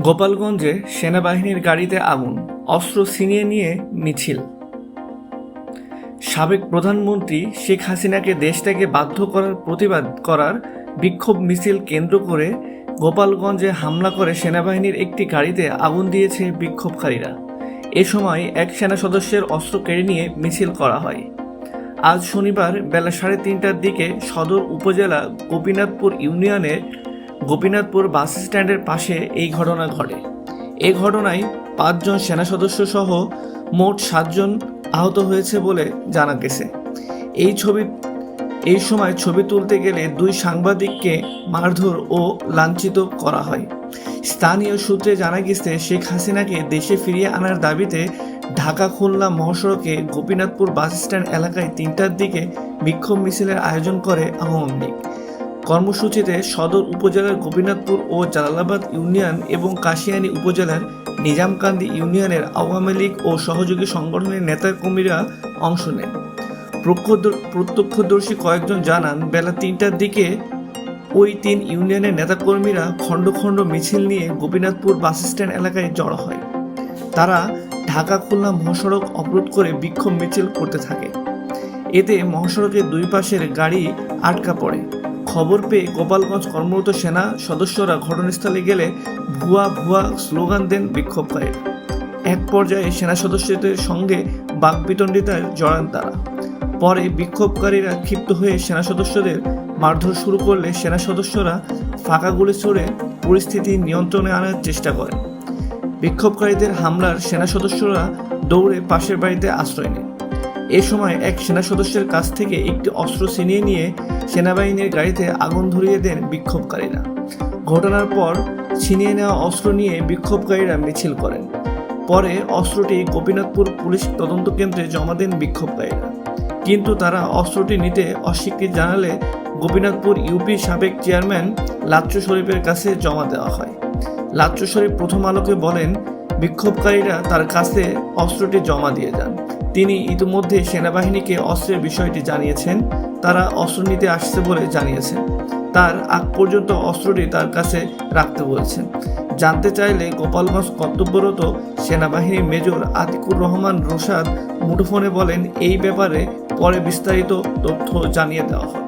গোপালগঞ্জে সেনাবাহিনীর গাড়িতে আগুন, অস্ত্র ছিনিয়ে নিয়ে মিছিল। সাবেক প্রধানমন্ত্রী শেখ হাসিনাকে দেশ থেকে বাধ্য করার প্রতিবাদ করার বিক্ষোভ মিছিল কেন্দ্র করে গোপালগঞ্জে হামলা করে সেনাবাহিনীর একটি গাড়িতে আগুন দিয়েছে বিক্ষোভকারীরা। এ সময় এক সেনা সদস্যের অস্ত্র কেড়ে নিয়ে মিছিল করা হয়। আজ শনিবার বেলা সাড়ে তিনটার দিকে সদর উপজেলা গোপীনাথপুর ইউনিয়নের গোপীনাথপুর বাস স্ট্যান্ডের পাশে এই ঘটনা ঘটে। এ ঘটনায় পাঁচজন সেনা সদস্য সহ মোট সাতজন আহত হয়েছে বলে জানা গেছে। এই ছবি, এই সময় ছবি তুলতে গেলে দুই সাংবাদিককে মারধর ও লাঞ্ছিত করা হয়। স্থানীয় সূত্রে জানা গেছে, শেখ হাসিনাকে দেশে ফিরিয়ে আনার দাবিতে ঢাকা খুলনা মহাসড়কে গোপীনাথপুর বাস স্ট্যান্ড এলাকায় তিনটার দিকে বিক্ষোভ মিছিলের আয়োজন করে আওয়ামী লীগ। কর্মসূচিতে সদর উপজেলার গোপীনাথপুর ও জালালাবাদ ইউনিয়ন এবং কাশিয়ানী উপজেলার নিজামকান্দি ইউনিয়নের আওয়ামী লীগ ও সহযোগী সংগঠনের নেতাকর্মীরা অংশ নেন। প্রত্যক্ষ- প্রত্যক্ষদর্শী কয়েকজন জানান, বেলা তিনটার দিকে ওই তিন ইউনিয়নের নেতাকর্মীরা খণ্ড খণ্ড মিছিল নিয়ে গোপীনাথপুর বাস স্ট্যান্ড এলাকায় জড়ো হয়। তারা ঢাকা খুলনা মহাসড়ক অবরোধ করে বিক্ষোভ মিছিল করতে থাকে। এতে মহাসড়কের দুই পাশের গাড়ি আটকা পড়ে। খবর পেয়ে গোপালগঞ্জ কর্মরত সেনা সদস্যরা ঘটনাস্থলে গেলে ভুয়া ভুয়া স্লোগান দেন বিক্ষোভকারীরা এক পর্যায়ে সেনা সদস্যদের সঙ্গে বাকবিতণ্ডিতায় জড়ান তারা। পরে বিক্ষোভকারীরা ক্ষিপ্ত হয়ে সেনা সদস্যদের মারধর শুরু করলে সেনা সদস্যরা ফাঁকা গুলি ছুড়ে পরিস্থিতি নিয়ন্ত্রণে আনার চেষ্টা করেন। বিক্ষোভকারীদের হামলার সেনা সদস্যরা দৌড়ে পাশের বাড়িতে আশ্রয় নেন। এ সময় এক সেনা সদস্যের কাছ থেকে একটি অস্ত্র ছিনিয়ে নিয়ে সেনাবাহিনীর গাড়িতে আগুন ধরিয়ে দেন বিক্ষোভকারীরা। ঘটনার পর ছিনিয়ে নেওয়া অস্ত্র নিয়ে বিক্ষোভকারীরা মিছিল করেন। পরে অস্ত্রটি গোপীনাথপুর পুলিশ তদন্ত কেন্দ্রে জমা দেন বিক্ষোভকারীরা। কিন্তু তারা অস্ত্রটি নিতে অস্বীকৃতি জানালে গোপীনাথপুর ইউপি সাবেক চেয়ারম্যান লাচ্চু শরীফের কাছে জমা দেওয়া হয়। লাচ্চু শরীফ প্রথম আলোকে বলেন, বিক্ষোভকারীরা তার কাছে অস্ত্রটি জমা দিয়ে যান। তিনি ইতিমধ্যে সেনাবাহিনীকে অস্ত্রের বিষয়টি জানিয়েছেন, তারা অস্ত্র নিতে আসছে বলে জানিয়েছেন। তার আগ পর্যন্ত অস্ত্রটি তার কাছে রাখতে বলেছেন। জানতে চাইলে গোপালগঞ্জ কর্তব্যরত সেনাবাহিনী মেজর আতিকুর রহমান রোশাদ মুঠোফোনে বলেন, এই ব্যাপারে পরে বিস্তারিত তথ্য জানিয়ে দেওয়া হবে।